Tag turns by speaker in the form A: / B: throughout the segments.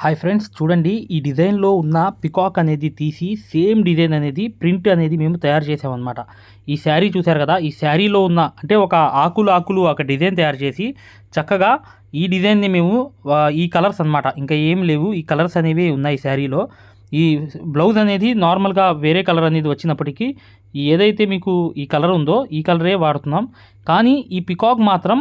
A: Hi friends చూడండి ఈ డిజైన్లో ఉన్న పికాక్ అనేది తీసి సేమ్ డిజైన్ అనేది ప్రింట్ అనేది మేము తయారు చేసామన్నమాట. ఈ శారీ చూశారు కదా ఈ శారీలో ఉన్న అంటే ఒక ఆకులు ఆకులు ఒక డిజైన్ తయారు చేసి చక్కగా ఈ డిజైన్ని మేము ఈ కలర్స్ అన్నమాట. ఇంకా ఏం లేవు ఈ కలర్స్ అనేవి ఉన్నాయి ఈ శారీలో. ఈ బ్లౌజ్ అనేది నార్మల్గా వేరే కలర్ అనేది వచ్చినప్పటికీ ఏదైతే మీకు ఈ కలర్ ఉందో ఈ కలరే వాడుతున్నాం. కానీ ఈ పికాక్ మాత్రం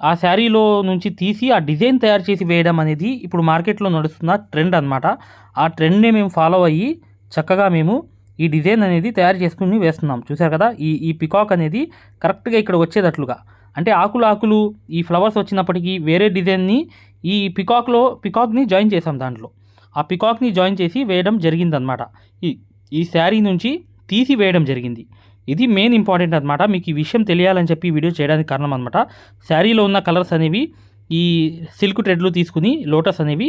A: ఆ శారీలో నుంచి తీసి ఆ డిజైన్ తయారు చేసి వేయడం అనేది ఇప్పుడు మార్కెట్లో నడుస్తున్న ట్రెండ్ అన్నమాట. ఆ ట్రెండ్నే మేము ఫాలో అయ్యి చక్కగా మేము ఈ డిజైన్ అనేది తయారు చేసుకుని వేస్తున్నాం. చూసారు కదా? ఈ ఈ పికాక్ అనేది కరెక్ట్గా ఇక్కడ వచ్చేటట్లుగా. అంటే ఆకులు ఆకులు ఈ ఫ్లవర్స్ వచ్చినప్పటికీ వేరే డిజైన్ని ఈ పికాక్లో పికాక్ని జాయిన్ చేసాం దాంట్లో. ఆ పికాక్ని జాయిన్ చేసి వేయడం జరిగిందనమాట ఈ ఈ శారీ నుంచి తీసి వేయడం జరిగింది. ఇది మెయిన్ ఇంపార్టెంట్ అనమాట మీకు ఈ విషయం తెలియాలని చెప్పి వీడియో చేయడానికి కారణం అనమాట శారీలో ఉన్న కలర్స్ అనేవి ఈ సిల్క్ థ్రెడ్లు తీసుకుని లోటస్ అనేవి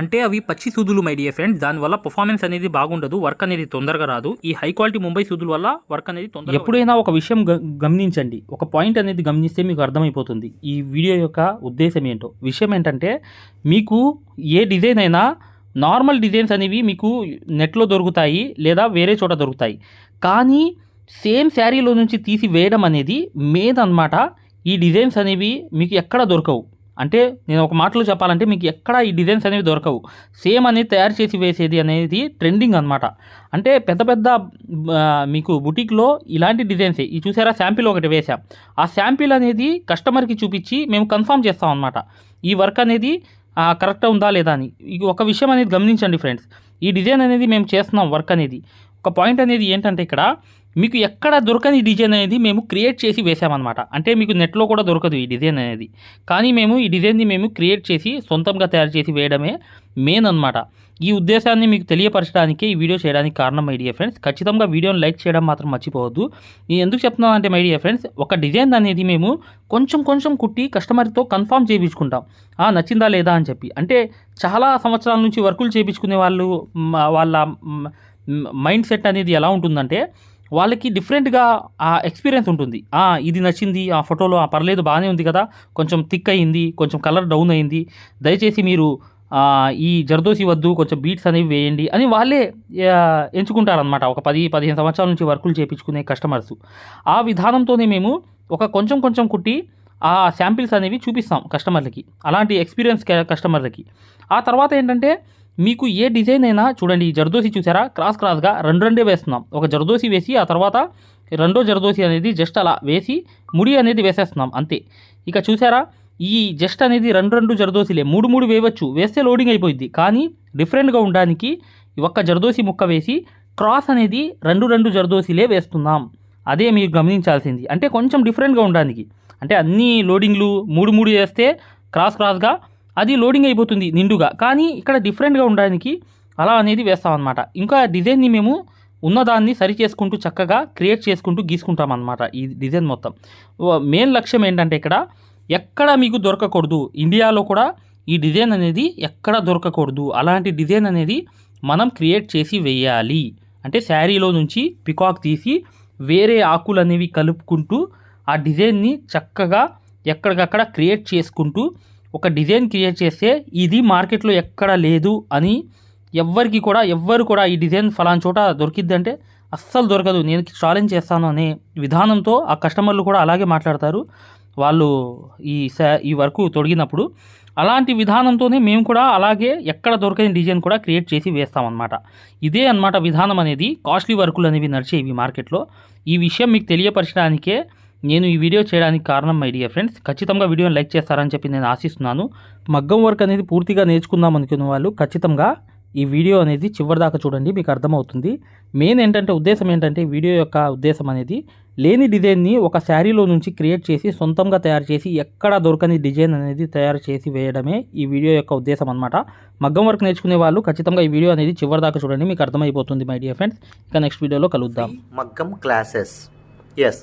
A: అంటే అవి పచ్చి సూదులు మై డియర్ ఫ్రెండ్స్ దానివల్ల పర్ఫార్మెన్స్ అనేది బాగుండదు వర్క్ అనేది తొందరగా రాదు. ఈ హై క్వాలిటీ ముంబై సూదుల వల్ల వర్క్ అనేది తొందరగా ఎప్పుడైనా ఒక విషయం గమనించండి. ఒక పాయింట్ అనేది గమనిస్తే మీకు అర్థమైపోతుంది. ఈ వీడియో యొక్క ఉద్దేశం ఏంటో. విషయం ఏంటంటే మీకు ఏ డిజైన్ అయినా నార్మల్ డిజైన్స్ అనేవి మీకు నెట్లో దొరుకుతాయి లేదా వేరే చోట దొరుకుతాయి. కానీ సేమ్ శారీలో నుంచి తీసి వేయడం అనేది మెయిన్ అన్నమాట. ఈ డిజైన్స్ అనేవి మీకు ఎక్కడ దొరకవు. అంటే నేను ఒక మాటలో చెప్పాలంటే మీకు ఎక్కడ ఈ డిజైన్స్ అనేవి దొరకవు. సేమ్ అనేది తయారు చేసి వేసేది అనేది ట్రెండింగ్ అనమాట అంటే పెద్ద పెద్ద మీకు బుటిక్లో ఇలాంటి డిజైన్సే. ఈ చూసారా శాంపిల్ ఒకటి వేసాం ఆ శాంపిల్ అనేది కస్టమర్కి చూపించి మేము కన్ఫర్మ్ చేస్తాం అనమాట ఈ వర్క్ అనేది కరెక్ట్గా ఉందా లేదా అని. ఒక విషయం అనేది గమనించండి ఫ్రెండ్స్. ఈ డిజైన్ అనేది మేము చేస్తున్నాం వర్క్ అనేది. ఒక పాయింట్ అనేది ఏంటంటే ఇక్కడ మీకు ఎక్కడ దొరకని డిజైన్ అనేది మేము క్రియేట్ చేసి వేసామన్నమాట. అంటే మీకు నెట్లో కూడా దొరకదు ఈ డిజైన్ అనేది. కానీ మేము ఈ డిజైన్ని మేము క్రియేట్ చేసి సొంతంగా తయారు చేసి వేయడమే మెయిన్ అన్నమాట. ఈ ఉద్దేశాన్ని మీకు తెలియపరచడానికే ఈ వీడియో చేయడానికి కారణం మై డియర్ ఫ్రెండ్స్ ఖచ్చితంగా వీడియోని లైక్ చేయడం మాత్రం మర్చిపోవద్దు. నేను ఎందుకు చెప్తున్నాను అంటే మై డియర్ ఫ్రెండ్స్ ఒక డిజైన్ అనేది మేము కొంచెం కొంచెం కుట్టి కస్టమర్తో కన్ఫామ్ చేయించుకుంటాం. ఆ, నచ్చిందా లేదా అని చెప్పి. అంటే చాలా సంవత్సరాల నుంచి వర్కులు చేయించుకునే వాళ్ళు వాళ్ళ మైండ్ సెట్ అనేది ఎలా ఉంటుందంటే వాళ్ళకి డిఫరెంట్గా ఆ ఎక్స్పీరియన్స్ ఉంటుంది. ఇది నచ్చింది ఆ ఫోటోలో ఆ పర్లేదు బాగానే ఉంది కదా కొంచెం థిక్ అయింది కొంచెం కలర్ డౌన్ అయింది. దయచేసి మీరు ఈ జర్దోసి వద్దు కొంచెం బీట్స్ అనేవి వేయండి అని వాళ్ళే ఎంచుకుంటారనమాట ఒక పది పదిహేను సంవత్సరాల నుంచి వర్కులు చేయించుకునే కస్టమర్స్ ఆ విధానంతోనే మేము ఒక కొంచెం కొంచెం కుట్టి ఆ శాంపిల్స్ అనేవి చూపిస్తాం కస్టమర్లకి అలాంటి ఎక్స్పీరియన్స్ కస్టమర్లకి ఆ తర్వాత ఏంటంటే మీకు ఏ డిజైన్ అయినా చూడండి ఈ జర్దోసి చూసారా? క్రాస్ క్రాస్గా రెండు రెండే వేస్తున్నాం. ఒక జర్దోసి వేసి ఆ తర్వాత రెండో జర్దోసి అనేది జస్ట్ అలా వేసి ముడి అనేది వేసేస్తున్నాం అంతే. ఇక చూసారా? ఈ జస్ట్ అనేది రెండు రెండు జర్దోసిలే. మూడు మూడు వేయవచ్చు. వేస్తే లోడింగ్ అయిపోయింది కానీ డిఫరెంట్గా ఉండడానికి ఈ ఒక్క జర్దోసి ముక్క వేసి క్రాస్ అనేది రెండు రెండు జర్దోసిలే వేస్తున్నాం. అదే మీరు గమనించాల్సింది. అంటే కొంచెం డిఫరెంట్గా ఉండడానికి. అంటే అన్ని లోడింగ్లు మూడు మూడు వేస్తే క్రాస్ క్రాస్గా అది లోడింగ్ అయిపోతుంది నిండుగా. కానీ ఇక్కడ డిఫరెంట్గా ఉండడానికి అలా అనేది వేస్తాం అనమాట ఇంకా డిజైన్ని మేము ఉన్నదాన్ని సరి చేసుకుంటూ చక్కగా క్రియేట్ చేసుకుంటూ గీసుకుంటాం అనమాట ఈ డిజైన్ మొత్తం. మెయిన్ లక్ష్యం ఏంటంటే ఇక్కడ ఎక్కడ మీకు దొరకకూడదు. ఇండియాలో కూడా ఈ డిజైన్ అనేది ఎక్కడ దొరకకూడదు. అలాంటి డిజైన్ అనేది మనం క్రియేట్ చేసి వేయాలి. అంటే శారీలో నుంచి పికాక్ తీసి వేరే ఆకులు అనేవి కలుపుకుంటూ ఆ డిజైన్ని చక్కగా ఎక్కడికక్కడ క్రియేట్ చేసుకుంటూ ఒక డిజైన్ క్రియేట్ చేస్తే ఇది మార్కెట్లో ఎక్కడ లేదు అని ఎవ్వరికి కూడా ఎవ్వరు కూడా ఈ డిజైన్ ఫలాన్ చోట దొరికిద్దంటే అస్సలు దొరకదు. నేను ఛాలెంజ్ చేస్తాను అనే విధానంతో ఆ కస్టమర్లు కూడా అలాగే మాట్లాడతారు. వాళ్ళు ఈ ఈ వర్క్ తొడిగినప్పుడు అలాంటి విధానంతోనే మేము కూడా అలాగే ఎక్కడ దొరకని డిజైన్ కూడా క్రియేట్ చేసి వేస్తామన్నమాట. ఇదే అన్నమాట విధానం అనేది కాస్ట్లీ వర్కులు అనేవి నడిచేవి మార్కెట్లో. ఈ విషయం మీకు తెలియపరచడానికే నేను ఈ వీడియో చేయడానికి కారణం మై డియర్ ఫ్రెండ్స్ ఖచ్చితంగా వీడియోని లైక్ చేస్తారని చెప్పి నేను ఆశిస్తున్నాను. మగ్గం వర్క్ అనేది పూర్తిగా నేర్చుకుందాం అనుకునే వాళ్ళు ఖచ్చితంగా ఈ వీడియో అనేది చివరిదాకా చూడండి మీకు అర్థమవుతుంది. మెయిన్ ఏంటంటే ఉద్దేశం ఏంటంటే వీడియో యొక్క ఉద్దేశం అనేది లేని డిజైన్ని ఒక శారీలో నుంచి క్రియేట్ చేసి సొంతంగా తయారు చేసి ఎక్కడ దొరకని డిజైన్ అనేది తయారు చేసి వేయడమే ఈ వీడియో యొక్క ఉద్దేశం అనమాట మగ్గం వర్క్ నేర్చుకునే వాళ్ళు ఖచ్చితంగా ఈ వీడియో అనేది చివరిదాకా చూడండి మీకు అర్థమైపోతుంది మై డియర్ ఫ్రెండ్స్ ఇక నెక్స్ట్ వీడియోలో కలుద్దాం.
B: మగ్గం క్లాసెస్ ఎస్